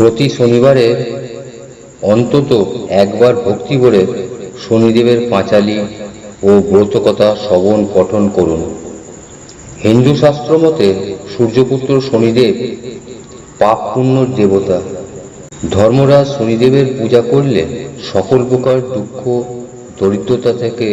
প্রতি শনিবারে অন্তত একবার ভক্তি করে শনিদেবের পাঁচালি ও ব্রতকথা শ্রবণ, পঠন করুন। হিন্দু শাস্ত্র মতে সূর্যপুত্র শনিদেব পাপ পুণ্যর দেবতা। ধর্মরাজ শনিদেবের পূজা করলে সকল প্রকার দুঃখ, দরিদ্রতা থেকে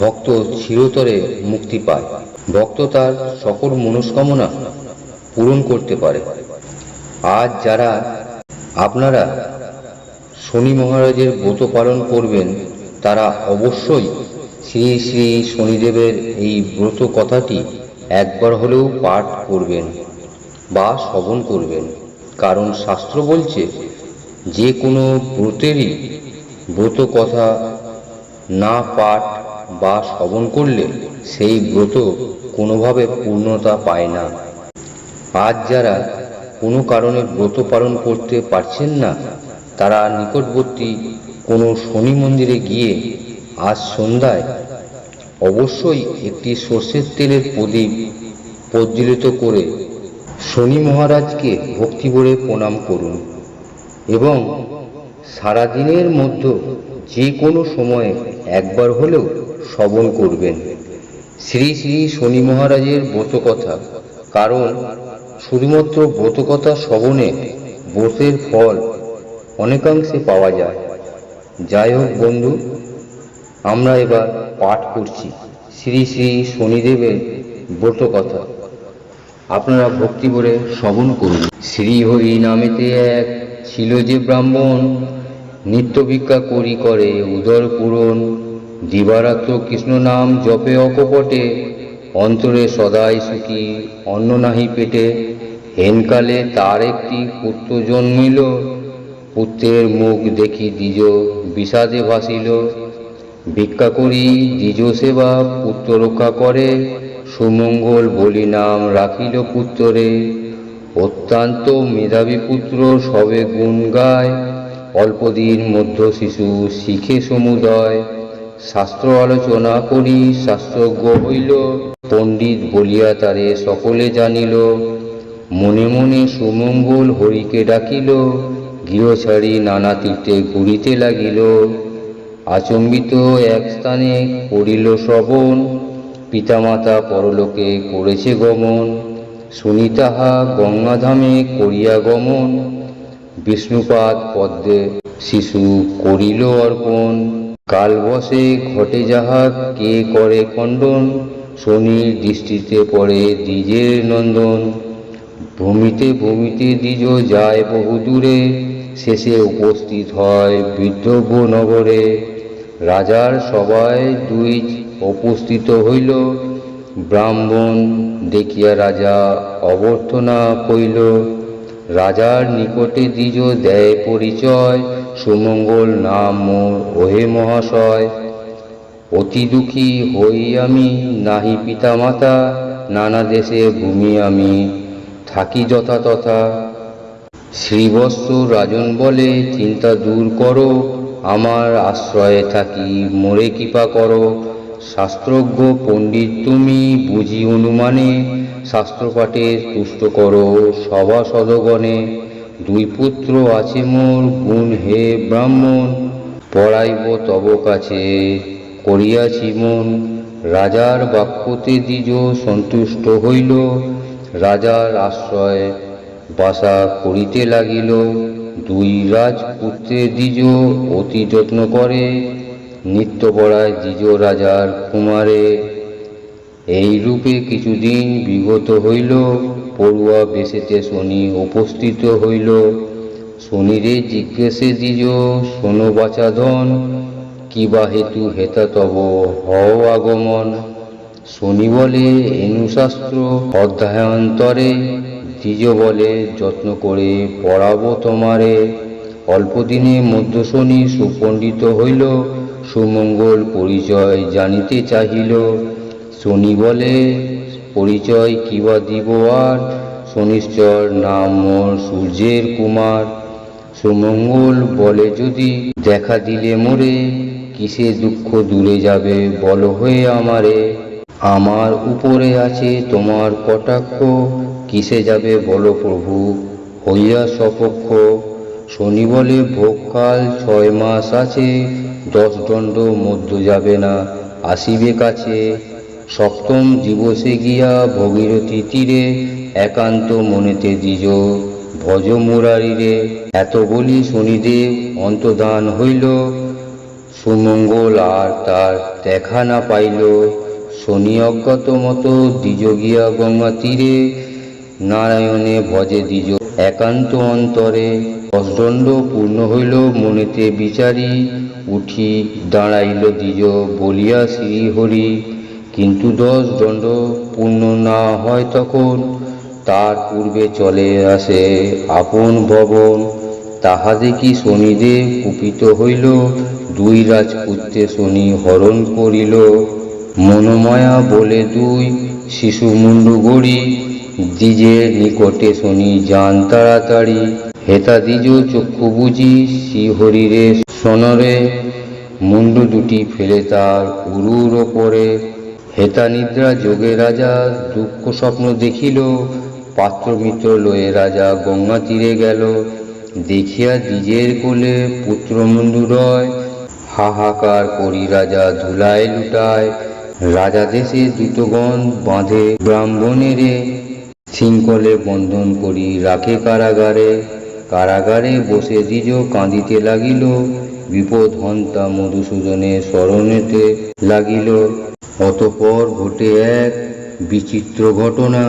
ভক্ত চিরতরে মুক্তি পায়। ভক্ত তার সকল মনস্কামনা পূরণ করতে পারে। আজ যারা আপনারা শনি মহারাজের ব্রত পালন করবেন, তারা অবশ্যই শ্রী শ্রী শনিদেবের এই ব্রত কথাটি একবার হলেও পাঠ করবেন বা শ্রবণ করবেন। কারণ শাস্ত্র বলছে, যে কোনো ব্রতেরই ব্রত কথা না পাঠ বা শ্রবণ করলে সেই ব্রত কোনোভাবে পূর্ণতা পায় না। আজ যারা কোনো কারণে ব্রত পালন করতে পারছেন না, তারা নিকটবর্তী কোনো শনি মন্দিরে গিয়ে আজ সন্ধ্যায় অবশ্যই একটি সর্ষের তেলের প্রদীপ প্রজ্বলিত করে শনি মহারাজকে ভক্তি ভরে প্রণাম করুন এবং সারাদিনের মধ্যে যে কোনো সময়ে একবার হলেও শ্রবণ করবেন। শ্রী শ্রী শনি মহারাজের ব্রতকথা, কারণ শুধুমাত্র ব্রতকথা শ্রবণে ব্রতের ফল অনেকাংশে পাওয়া যায়। যাই হোক বন্ধু, আমরা এবার পাঠ করছি শ্রী শ্রী শনিদেবের ব্রতকথা আপনারা ভক্তি করে শ্রবণ করুন। শ্রী হরি নামেতে এক ছিল যে ব্রাহ্মণ, নিত্য ভিক্ষা করি করে উদর পূরণ। দিবারাত্র কৃষ্ণ নাম জপে অকপটে অন্তরে সদাই সুখী, অন্ন নাহি পেটে। হেনকালে তার একটি পুত্র জন্মিল, পুত্রের মুখ দেখি দ্বিজ বিষাদে ভাসিল। ভিক্ষা করি, দ্বিজ সেবা পুত্র রক্ষা করে, সুমঙ্গল বলি নাম রাখিল পুত্রে। অত্যন্ত মেধাবী পুত্র, সবে গুণ গায়। অল্পদিন মধ্য শিশু শিখে সমুদয়। শাস্ত্র আলোচনা করি, শাস্ত্রজ্ঞ হইল। পণ্ডিত বলিয়া তারে সকলে জানিল, মনে মনে সুমঙ্গল হরিকে ডাকিল, গৃহ ছাড়ি নানা তীর্থে ঘুরিতে লাগিল। আচম্বিত এক স্থানে করিল শ্রবণ, পিতামাতা পরলোকে করেছে গমন শুনি তাহা গঙ্গাধামে করিয়া গমন, বিষ্ণুপাদ পদ্মে শিশু করিল অর্পণ। কাল বসে ঘটে যাহা কে করে খণ্ডন শনির দৃষ্টিতে পড়ে দ্বিজের নন্দন। ভূমিতে ভূমিতে দ্বিজ যায় বহু দূরে, শেষে উপস্থিত হয় বিদ্রব্য নগরে। রাজার সবাই দুই উপস্থিত হইল। ব্রাহ্মণ দেখিয়া রাজা অবর্থনা কইল রাজার নিকটে দ্বিজ দেয় পরিচয়। সুমঙ্গল নাম মোর, ওহে মহাশয়। অতি দুঃখী হই আমি, নাহি পিতা মাতা নানা দেশে ভূমি আমি, থাকি যথা তথা। শ্রীবৎস রাজন বলে, চিন্তা দূর করো, আমার আশ্রয়ে থাকি, মোরে কৃপা করো। শাস্ত্রজ্ঞ পণ্ডিত তুমি বুঝি অনুমানে শাস্ত্রপাঠে তুষ্ট করো সভা সদগণে। দুই পুত্র আছে মোর, গুণ হে ব্রাহ্মণ, পড়াইব তব কাছে। করিয়াছি মন। রাজার বাক্যতে দ্বিজ সন্তুষ্ট হইল। রাজার আশ্রয় বাসা করিতে লাগিল। দুই রাজপুত্রের দ্বিজ অতি যত্ন করে। নিত্য পড়ায় দ্বিজ রাজার কুমারে। এই রূপে কিছুদিন বিগত হইল। পড়ুয়া বেশেতে শনি উপস্থিত হইল। শনিরে জিজ্ঞেসে দ্বিজ, শোনো বাচাধন কিবা হেতু হেতা তব হও আগমন। শনি বলে এনুশাস্ত্র অধ্যায়ন্তরে দ্বিজ বলে যত্ন করে পড়াবো তোমারে। অল্পদিনে মধ্য শনি সুপণ্ডিত হইল, সুমঙ্গল পরিচয় জানিতে চাহিল। শনি বলে পরিচয় কিবা দিব আর, শনিশ্চর নাম মোর সূর্যের কুমার। সুমঙ্গল বলে যদি দেখা দিলে মোরে কিসে দুঃখ দূরে যাবে বল হয়ে আমারে? আমার উপরে আছে তোমার কটাক্ষ, কিসে যাবে বলো প্রভু? হইয়া সপক্ষ শনি বলে ভোগকাল ছয় মাস আছে, দশ দণ্ড মধ্য যাবে না, আসিবে কাছে। সপ্তম দিবসে গিয়া ভগীরথী তীরে একান্ত মনেতে দিজ ভজ মুরারিরে। এত বলি শনিদেব অন্তদান হইল সুমঙ্গল আর তার দেখা না পাইল। শনি অজ্ঞাত মতো দ্বিজ গিয়া গঙ্গা তীরে, নারায়ণে ভজে দ্বিজ। একান্ত অন্তরে দশদণ্ড পূর্ণ হইল, মনেতে বিচারি উঠি দাঁড়াইল দ্বিজ, বলিয়া শ্রী হরি কিন্তু দশ দণ্ড পূর্ণ না হয় তখন, তার পূর্বে চলে আসে আপন ভবন। তাহা দেখি শনিদেব কুপিত হইল দুই রাজপুত্রে শনি হরণ করিল। মনোময়া বলে দুই শিশু মুন্ডু গড়ি। দ্বিজের নিকটে শনি যান তাড়াতাড়ি। হেতা দ্বিজ চক্ষু বুঝি, শ্রীহরিরে সনরে। মুন্ডু দুটি ফেলে তার উরুর ওপরে। হেতা নিদ্রা যোগে রাজা দুঃখ স্বপ্ন দেখিল। পাত্র মিত্র লয়ে রাজা গঙ্গা তীরে গেল। দেখিয়া দ্বিজের কোলে পুত্র রয়। হাহাকার করি রাজা ধুলায় লুটায়। রাজা দেশে দ্রুতগণ বাঁধে ব্রাহ্মণেরে। শৃঙ্খলে বন্ধন করি রাখে কারাগারে। কারাগারে বসে দ্বিজ কাঁদিতে লাগিল। বিপদ হন্তা মধুসূদনে স্মরণেতে লাগিল। অতপর ঘটে এক বিচিত্র ঘটনা।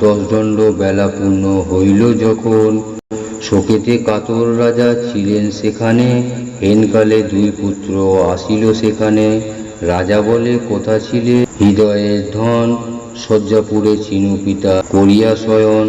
দশদণ্ড বেলা পূর্ণ হইল যখন। শোকেতে কাতর রাজা ছিলেন সেখানে। হেনকালে দুই পুত্র আসিল সেখানে। রাজা বলে, কোথা ছিলে? হৃদয়ের ধন, শয্যাপুরে চিনু পিতা করিয়া শয়ন।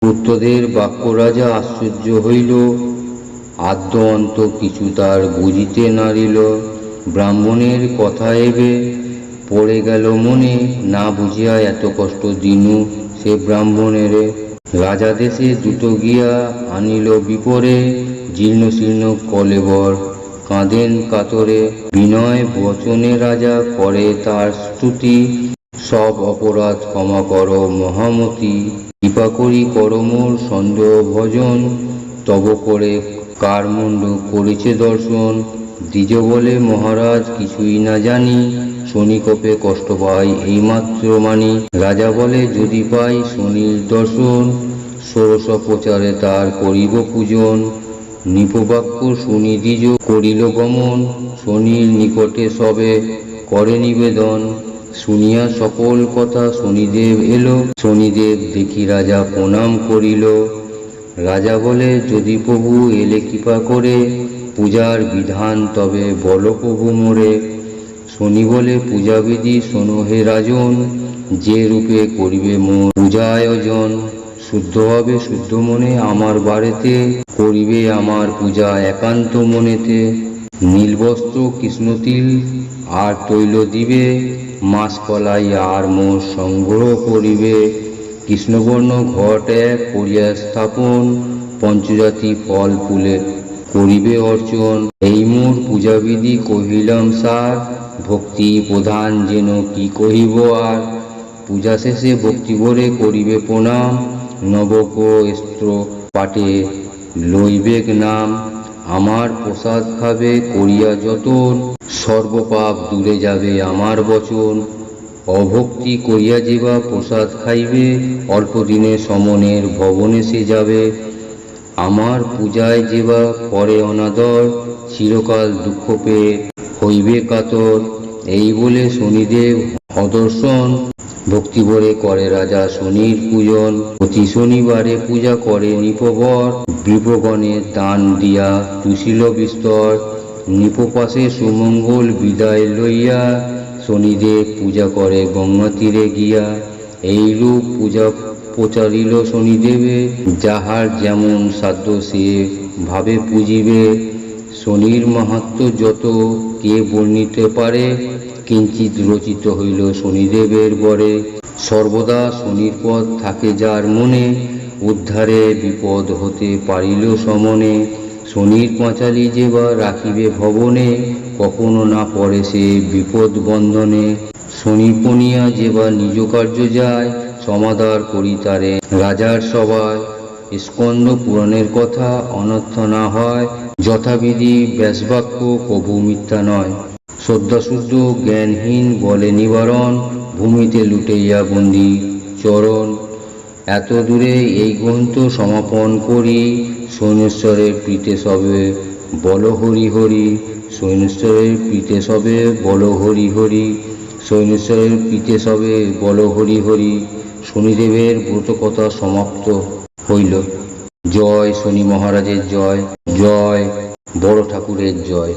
পুত্রদের বাক্য রাজা আশ্চর্য হইল। আদ্য অন্ত কিছু তার বুঝিতে নারিল ব্রাহ্মণের কথা এবে পড়ে গেল মনে, না বুঝিয়া এত কষ্ট দিনু সে ব্রাহ্মণের। রাজা দেশে দ্রুত গিয়া আনিল বিপরে। জীর্ণ শীর্ণ কলেবর কাঁদেন কাতরে, বিনয় বচনে রাজা করে তার স্তুতি। সব অপরাধ ক্ষমা কর মহামতি, কৃপা করি করমোর সন্দেহ ভজন। তব করে কার মুন্ড করেছে দর্শন। দ্বিজ বলে, মহারাজ কিছুই না জানি, শনিকোপে কষ্ট পাই এইমাত্র মানি। রাজা বলে, যদি পাই শনির দর্শন, ষোড়শ প্রচারে তার করিব পূজন। নিপবাক্য দ্বিজ করিল গমন, শনির নিকটে সবে করে নিবেদন। শুনিয়া সকল কথা শনিদেব এলো, শনিদেব দেখি রাজা প্রণাম করিল। রাজা বলে, যদি প্রভু এলে কৃপা করে, পূজার বিধান তবে বল প্রভু মোরে। শনি বলে, পূজাবিধি শোনো হে রাজন, যে রূপে করিবে মোর পূজা আয়োজন শুদ্ধ হবে শুদ্ধ মনে আমার বাড়িতে, করিবে আমার পূজা একান্ত মনেতে। নীলবস্ত্র কৃষ্ণতিল আর তৈল দিবে মাস কলাই আর মোর সংগ্রহ করিবে। কৃষ্ণবর্ণ ঘট এক করিয়া স্থাপন, পঞ্চজাতি ফল ফুলে করিবে অর্চন। এই মোর পূজাবিধি কহিলাম সার ভক্তি প্রধান যেন কি কহিব আর? পূজা শেষে ভক্তি ভরে করিবে প্রণাম। নবক স্ত্র পাটে লইবেক নাম, আমার প্রসাদ খাবে করিয়া যতন, সর্বপাপ দূরে যাবে আমার বচন। অভক্তি করিয়া যেবা প্রসাদ খাইবে, অল্প দিনে সমনের ভবনে সে যাবে। আমার পূজায় যেবা পরে অনাদর, চিরকাল দুঃখ পেয়ে হইবে কাতর। এই বলে শনিদেব অদর্শন ভক্তি ভরে করে রাজা শনির পূজন। প্রতি শনিবারে পূজা করে নিপবর। বিপগণে দান দিয়া তুষিল বিস্তর। নিপপাশে সুমঙ্গল বিদায় লইয়া শনিদেব পূজা করে গঙ্গা তীরে গিয়া। এইরূপ পূজা প্রচারিল শনিদেবে। যাহার যেমন সাধ্য সে ভাবে পুজিবে। শনির মাহাত্ম যত কে বর্ণিতে পারে কিঞ্চিত রচিত হইল শনিদেবের বরে। সর্বদা শনির পথ থাকে যার মনে, উদ্ধারে বিপদ হতে পারিল সমনে। শনির পাঁচালি যে বা রাখিবে ভবনে, কখনো না পড়ে সে বিপদ বন্ধনে। শনি পনিয়া যে বা নিজ কার্য যায়, সমাদার করি তারে। রাজার সভায় স্কন্দ পুরাণের কথা অনর্থ না হয়, যথাবিধি ব্যাসবাক্য কভু মিথ্যা নয়। শ্রদ্ধাশুদ্ধ জ্ঞানহীন বলে নিবারণ, ভূমিতে লুটেইয়া বন্দি, চরণ। এত দূরে এই গ্রন্থ সমাপন করি সৈনেশ্বরের প্রীতে সবে বল হরি হরি সৈনেশ্বরের প্রীতে সবে বল হরি হরি সৈনেশ্বরের প্রীতে সবে বল হরি হরি, শনিদেবের ব্রতকথা সমাপ্ত হইল। জয় শনি মহারাজের জয় জয় বড় ঠাকুরের জয়।